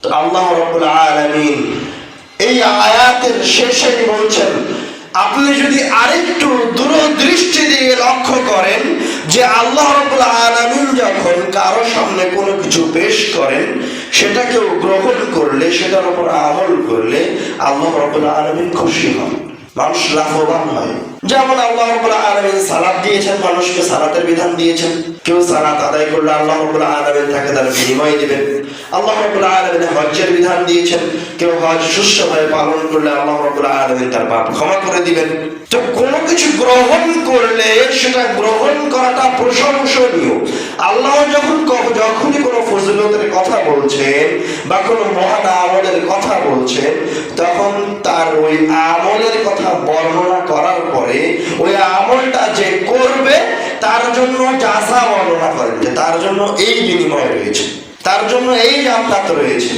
আল্লাহ রব্বুল আলামিন এই আয়াতের শেষে বলছেন, আপনি যদি আরেকটু দূরদৃষ্টি দিয়ে লক্ষ্য করেন যে আল্লাহ রব্বুল যখন কারও সামনে কোনো কিছু পেশ করেন সেটা কেউ গ্রহণ করলে, সেটার উপর আমল করলে আল্লাহ রব্বুল আলামিন খুশি হন। মানুষ লাভবান হয়। যেমন আল্লাহ রব্বুল আলামিন সালাত দিয়েছেন, মানুষকে সালাতের বিধান দিয়েছেন। কেউ সালাত আদায় করলে আল্লাহ রব্বুল আলামিন তাকে তার বিনিময় দিবেন। আল্লাহ রব্বুল আলামিন হজ্জের বিধান দিয়েছেন। কেউ হজ সুষ্ঠুভাবে পালন করলে আল্লাহ রব্বুল আলামিন তার পাপ ক্ষমা করে দিবেন। তো কোনো কিছু গ্রহণ করলে সেটা গ্রহণ করাটা প্রশংসনীয়। আল্লাহ যখন যখনই কোনো ফজিলতের কথা বলছেন বা কোনো মহান আমলের কথা বলছেন, তখন তার ওই আমলের কথা বর্ণনা করার পরে ওই আমলটা যে করবে তার জন্য যাচা বর্ণনা করেন, যে তার জন্য এই বিনিময় রয়েছে, তার জন্য এই জান্নাত রয়েছে,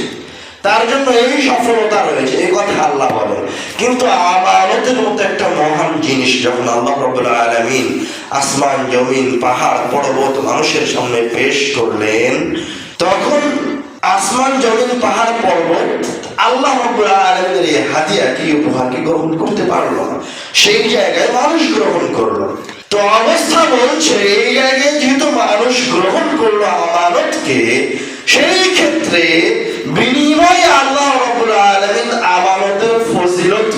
তার জন্য এই সফলতা রয়েছে, এই কথা আল্লাহ বলেন। কিন্তু আমানতের মতো একটা মহান জিনিস যখন আল্লাহ আলমিন আসমান, জমিন, পাহাড়, পর্বত মানুষের সামনে পেশ করলেন, তখন আসমান, জমিন, পাহাড়, পর্বত আল্লাহ রবুল্লা আলমিনের এই হাতিয়া কি উপহারকে গ্রহণ করতে পারল না? সেই জায়গায় মানুষ গ্রহণ করল। তো অবস্থা বলছে, এই জায়গায় যেহেতু মানুষ গ্রহণ করল আমানতকে, সেই ক্ষেত্রে বিনিময়ে আল্লাহ রবুল আমানতের ফজিলত,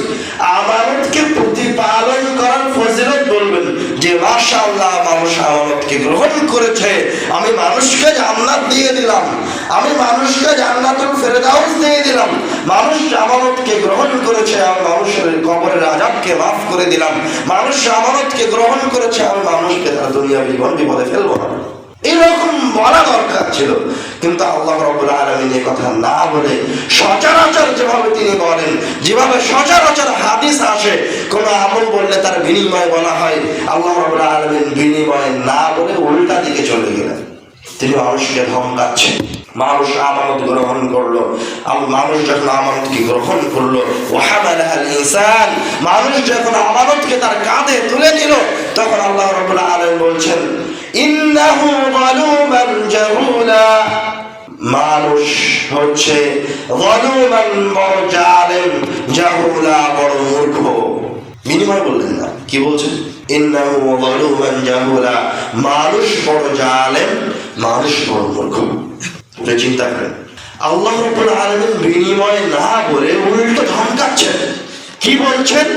আমানতকে প্রতিপালন করার ফজিলত বলবেন যে, মাশাআল্লাহ, মানুষ আমানতকে গ্রহণ করেছে। আমি মানুষকে জান্নাত দিয়ে দিলাম। আমি মানুষকে জান্নাতুল ফেরদাউস দিয়ে দিলাম। মানুষ আমানতকে গ্রহণ করেছে আমি মানুষের কবরের আজাবকে মাফ করে দিলাম। মানুষ আমানতকে গ্রহণ করেছে আমি মানুষকে তার দুনিয়া জীবন বিপদে ফেলব না। এরকম বলা দরকার ছিল। কিন্তু আল্লাহ রবুল আলমিন এ কথা না বলে সচরাচর যেভাবে তিনি বলেন, যেভাবে সচরাচর হাদিস আসে, কোনো আমল বললে তার বিনিময় বলা হয়, আল্লাহ রবুল আলমিন বিনিময় না বলে উল্টা দিকে চলে গেলেন। তিনি মানুষকে ধমকাচ্ছেন মানুষ আমানত গ্রহণ করল। মানুষ যখন আমানতকে গ্রহণ করল ইনসান মানুষ যখন আমানতকে তার কাঁধে তুলে নিল, তখন আল্লাহ রাব্বুল আলামিন বলছেন, ইন্নাহু যালুমান জাহুলা। মানুষ হচ্ছে যালুমান বড় জালেম জাহুলা বড় মূর্খ। বিনিময় বললেন না। কি বলছেন? মানুষ বড় জালেম, মানুষ বড় মূর্খ। চিন্তা করেন। আল্লাহ আলামিন বিনিময় না বলে উল্টো ধমকাচ্ছেন। কি বলছেন?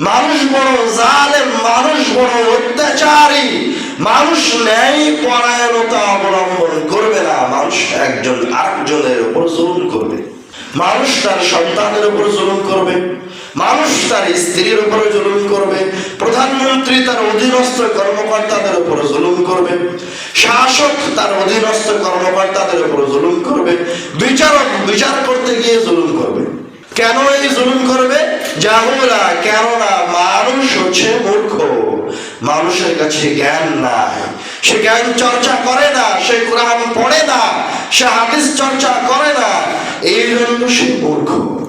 মানুষ বড় জালেম, মানুষ বড় অত্যাচারী, মানুষ ন্যায় পরায়ণতা অবলম্বন করবে না, মানুষ একজন আরেকজনের উপর জুলুম করবে। মানুষ তার সন্তানের উপর জুলুম করবে, মানুষ তার স্ত্রীর উপর জুলুম করবে কর্মকর্তাদের উপর জুলুম করবে। শাসক তার অধীনস্থ কর্মকর্তাদের উপর জুলুম করবে। বিচারক বিচার করতে গিয়ে জুলুম করবে। কেন এই জুলুম করবে? জাহুরা, কেননা মানুষ হচ্ছে মূর্খ। মানুষের কাছে জ্ঞান নাই। সে জ্ঞান চর্চা করে না, সে কোরআন পড়ে না, সে হাদিস চর্চা করে না। এই জন্য সে মূর্খ।